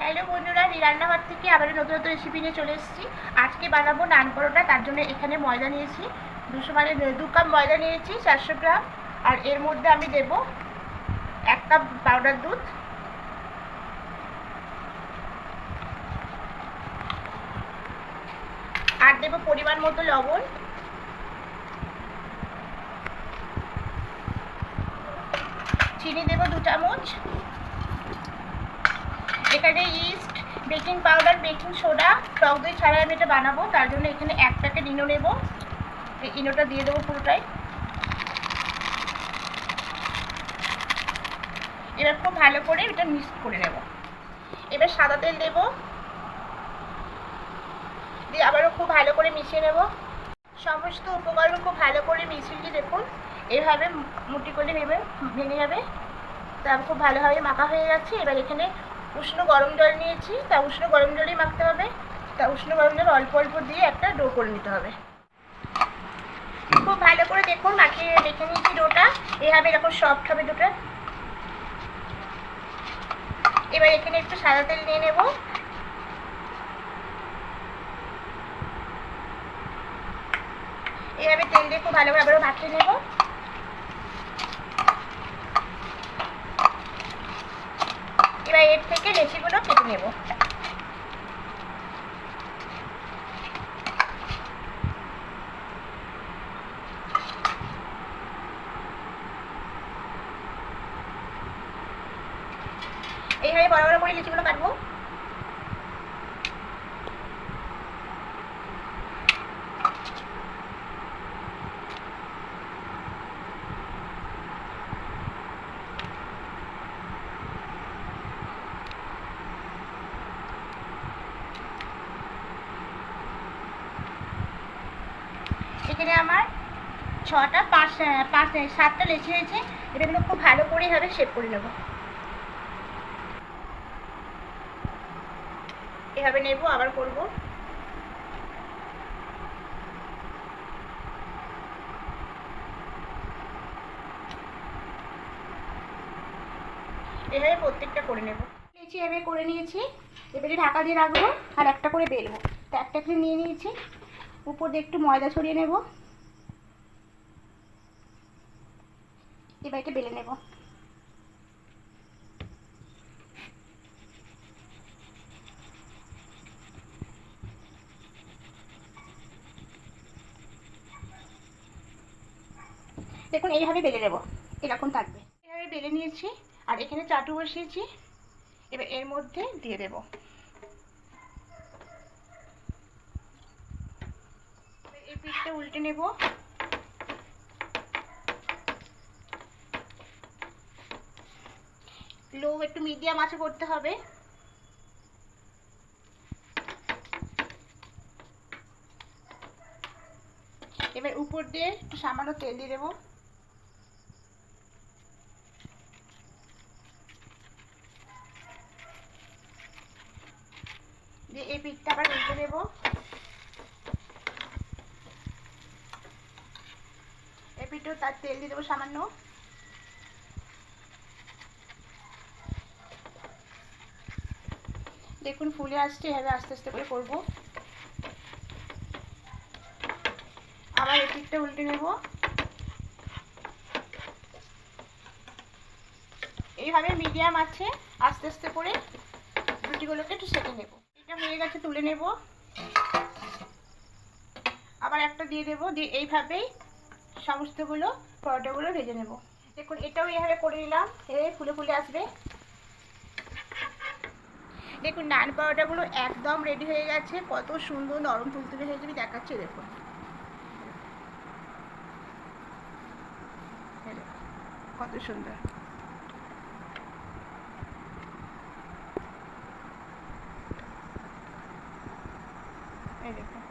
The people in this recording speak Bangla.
হ্যালো বন্ধুরা রান্নাঘর থেকে আবার নতুন নতুন রেসিপি নিয়ে চলে এসেছি। আজকে বানাবো নান পরোটা, তার জন্য এখানে ময়দা নিয়েছি। দুশো মানে দু কাপ ময়দা নিয়েছি, চারশো গ্রাম। আর এর মধ্যে আমি দেব এক কাপ পাউডার দুধ। আর দেব পরিমাণ মতো লবণ। চিনি দেব দু চামচ। এখানে yeast baking powder baking soda টক দই ছাড়া আমি এটা বানাবো। তার জন্য এখানে এক প্যাকেট ইনো নেব। ইনোটা দিয়ে দেবো পুরোটাই। এবার খুব ভালো করে এটা মিক্স করে নেব। এবার সাদা তেল দেব। দিয়ে আবারও খুব ভালো করে মিশিয়ে নেব। সমস্ত উপকরণ খুব ভালো করে মিশিয়ে দেখুন। এভাবে মুটি করে নেবে ভেঙে যাবে তা খুব ভালোভাবে মাখা হয়ে যাচ্ছে। এবার এখানে উষ্ণ গরম জল নিয়েছি, তা উষ্ণ গরম জলই মাখতে হবে, তা উষ্ণ গরম জল অল্প অল্প দিয়ে একটা ডো করে নিতে হবে। খুব ভালো করে দেখুন, মাখিয়ে দেখে নিয়েছি ডোটা, এভাবে এরকম সফট হবে ডোটা এবার এখানে একটু সাদা তেল নিয়ে নেব। এভাবে তেল দিয়ে খুব ভালো করে আবারও মাখিয়ে নেব। এবার এর থেকে লেচিগুলো কেটে নেব। এইভাবে বড় বড় করে লিচিগুলো কাটবো। এখানে আমার ছটা পাঁচ পাঁচ সাতটা লেচি হয়েছে। এটাগুলো খুব ভালো করে এভাবে শেপ করে নেব। এভাবে নেব, আবার করব। এভাবে প্রত্যেকটা করে নেব। লেচি এভাবে করে নিয়েছি। এবারে ঢাকা দিয়ে রাখব আর একটা করে বেলবো। তো একটা একটা নিয়ে নিয়েছি। উপর দিয়ে একটু ময়দা ছড়িয়ে নেব। এবার এটা বেলে নেব। দেখুন, এইভাবে বেলে নেব। এরকম থাকবে। এইভাবে বেলে নিয়েছি, আর এখানে চাটু বসিয়েছি। এবার এর মধ্যে দিয়ে দেব। পিঠটা উল্টে নেব। লো একটু মিডিয়াম আছে করতে হবে। এবার উপর দিয়ে একটু সামান্য তেল দিয়ে দেবো। দিয়ে এই পিঠটা আবার উল্টে দেবো পিঠেও তার তেল দিয়ে দেবো সামান্য। দেখুন, ফুলে আসছে, এভাবে আস্তে আস্তে করে করব। আবার পিঠটা উল্টে নেব। এইভাবে মিডিয়াম আছে, আস্তে আস্তে করে রুটিগুলোকে একটু সেঁকে নেব। এটা হয়ে গেছে, তুলে নেব। আবার একটা দিয়ে দেবো, দিয়ে এইভাবেই সমস্তগুলো পরোটাগুলো ভেজে নেব। দেখুন এটাও এভাবে করে নিলাম এভাবে ফুলে ফুলে আসবে। দেখুন নান পরোটাগুলো একদম রেডি হয়ে গেছে। কত সুন্দর নরম তুলতুলে হয়েছে আমি দেখাচ্ছি দেখুন, কত সুন্দর। এই দেখুন।